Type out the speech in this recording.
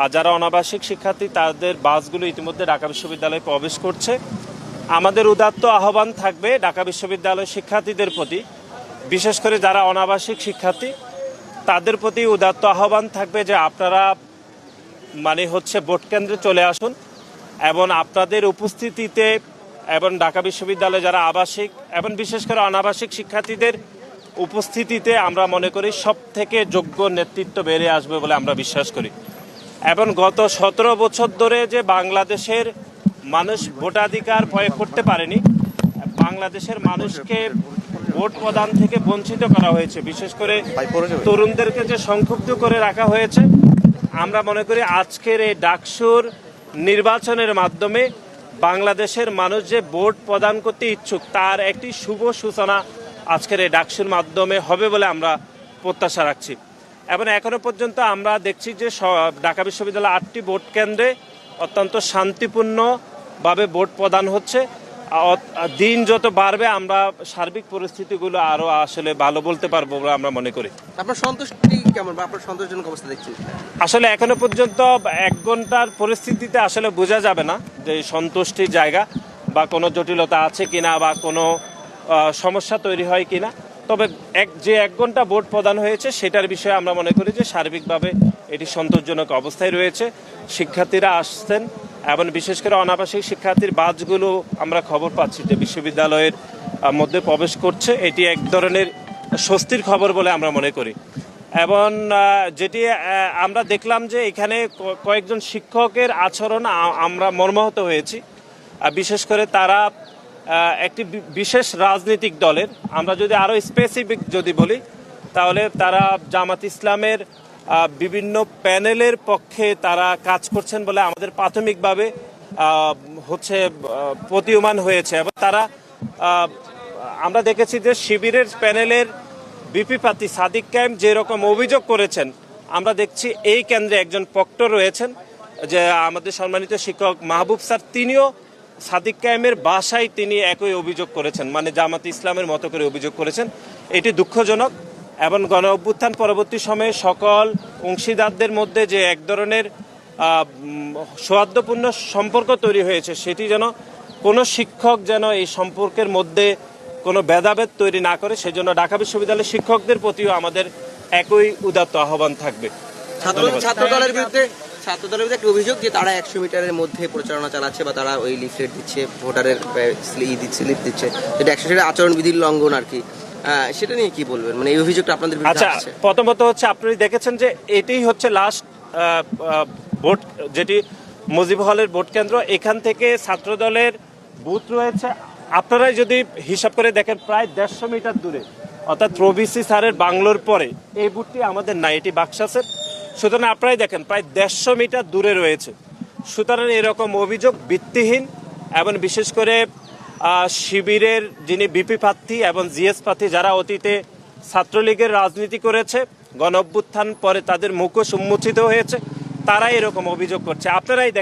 আর যারা অনাবাসিক শিক্ষার্থী, তাদের বাসগুলো ইতিমধ্যে ঢাকা বিশ্ববিদ্যালয়ে প্রবেশ করছে। আমাদের উদাত্ত আহ্বান থাকবে ঢাকা বিশ্ববিদ্যালয়ের শিক্ষার্থীদের প্রতি। বিশেষ করে যারা অনাবাসিক শিক্ষার্থী, তাদের প্রতি উদাত্ত আহ্বান থাকবে যে আপনারা মানে হচ্ছে ভোট কেন্দ্রে চলে আসুন এবং আপনাদের উপস্থিতিতে এবং ঢাকা বিশ্ববিদ্যালয়ে যারা আবাসিক এবং বিশেষ করে অনাবাসিক শিক্ষার্থীদের উপস্থিতিতে আমরা মনে করি সব থেকে যোগ্য নেতৃত্ব বেড়ে আসবে বলে আমরা বিশ্বাস করি। এবং গত সতেরো বছর ধরে যে বাংলাদেশের মানুষ ভোটাধিকার প্রয়োগ করতে পারেনি, বাংলাদেশের মানুষকে ভোট প্রদান থেকে বঞ্চিত করা হয়েছে। বিশেষ করে তরুণদেরকে যে সংক্ষুব্ধ করে রাখা হয়েছে, আমরা মনে করি আজকের এই ডাকসুর নির্বাচনের মাধ্যমে বাংলাদেশের মানুষ যে ভোট প্রদান করতে ইচ্ছুক, তার একটি শুভ সূচনা আজকের এই ডাকসুর মাধ্যমে হবে বলে আমরা প্রত্যাশা রাখছি। এবং এখনও পর্যন্ত আমরা দেখছি যে ঢাকা বিশ্ববিদ্যালয়ে আটটি ভোট কেন্দ্রে অত্যন্ত শান্তিপূর্ণভাবে ভোট প্রদান হচ্ছে। দিন যত বাড়বে আমরা সার্বিক পরিস্থিতিগুলো আরও আসলে ভালো বলতে পারব বলে আমরা মনে করি। আপনার সন্তুষ্টি কেমন বা আপনার সন্তোষজনক অবস্থা দেখছেন? আসলে এখনও পর্যন্ত এক ঘণ্টার পরিস্থিতিতে আসলে বোঝা যাবে না যে সন্তুষ্টির জায়গা বা কোনো জটিলতা আছে কিনা বা কোনো সমস্যা তৈরি হয় কিনা। তবে এক, যে এক ঘণ্টা ভোট প্রদান হয়েছে, সেটার বিষয়ে আমরা মনে করি যে সার্বিকভাবে এটি সন্তোষজনক অবস্থায় রয়েছে। শিক্ষার্থীরা আসছেন, এবং বিশেষ করে অনাবাসিক শিক্ষার্থীর বাসগুলো আমরা খবর পাচ্ছি যে বিশ্ববিদ্যালয়ের মধ্যে প্রবেশ করছে। এটি এক ধরনের স্বস্তির খবর বলে আমরা মনে করি। এবং যেটি আমরা দেখলাম যে এখানে কয়েকজন শিক্ষকের আচরণ আমরা মর্মাহত হয়েছি। বিশেষ করে তারা একটি বিশেষ রাজনৈতিক দলের। আমরা যদি আরও স্পেসিফিক যদি বলি, তাহলে তারা জামাত ইসলামের বিভিন্ন প্যানেলের পক্ষে তারা কাজ করছেন বলে আমাদের প্রাথমিকভাবে হচ্ছে প্রতীয়মান হয়েছে। এবং তারা আমরা দেখেছি যে শিবিরের প্যানেলের বিপি প্রার্থী সাদিক কায়েম যেরকম অভিযোগ করেছেন, আমরা দেখছি এই কেন্দ্রে একজন প্রক্টর রয়েছেন, যে আমাদের সম্মানিত শিক্ষক মাহবুব স্যার, তিনিও সাদিক কায়েমের বাসায় তিনি একই অভিযোগ করেছেন মানে জামাত ইসলামের মতো করে অভিযোগ করেছেন। এটি দুঃখজনক এবং গণ অভ্যুত্থান পরবর্তী সময়ে সকল অংশীদারদের মধ্যে যে এক ধরনের সৌহার্দ্যপূর্ণ সম্পর্ক তৈরি হয়েছে সেটি যেন কোনো শিক্ষক যেন এই সম্পর্কের মধ্যে কোনো ভেদাভেদ তৈরি না করে সেজন্য ঢাকা বিশ্ববিদ্যালয়ের শিক্ষকদের প্রতিও আমাদের একই উদাত্ত আহ্বান থাকবে। ছাত্র ছাত্র দলের বিরুদ্ধে ছাত্র দলের বিরুদ্ধে একটা অভিযোগ যে তারা একশো মিটারের মধ্যে প্রচারণা চালাচ্ছে বা তারা ওই লিফলেট দিচ্ছে ভোটারের স্লিপ দিচ্ছে যেটা একশো সেটা আচরণবিধির লঙ্ঘন আর কি। সেটা নিয়ে কি বলবেন? মানে এই অভিযোগটা আপনাদের আচ্ছা প্রথমত হচ্ছে আপনি দেখেছেন যে এটি হচ্ছে লাস্ট ভোট যেটি মুজিব হলের ভোট কেন্দ্র। এখান থেকে ছাত্রদলের বুথ রয়েছে। আপনারাই যদি হিসাব করে দেখেন প্রায় দেড়শো মিটার দূরে অর্থাৎ প্রবিসি স্যারের বাংলোর পরে এই বুথটি আমাদের নাই এটি বাক্সাসের সুতরাং আপনারাই দেখেন, প্রায় দেড়শো মিটার দূরে রয়েছে। সুতরাং এরকম অভিযোগ ভিত্তিহীন এবং বিশেষ করে শিবিরের যিনি বিপি প্রার্থী এবং জিএস প্রার্থী যারা অতীতে ছাত্রলীগের রাজনীতি করেছে গণ পরে তাদের মুখোশ উন্মোচিত হয়েছে, তারাই এরকম অভিযোগ করছে। আপনারাই দেখেন।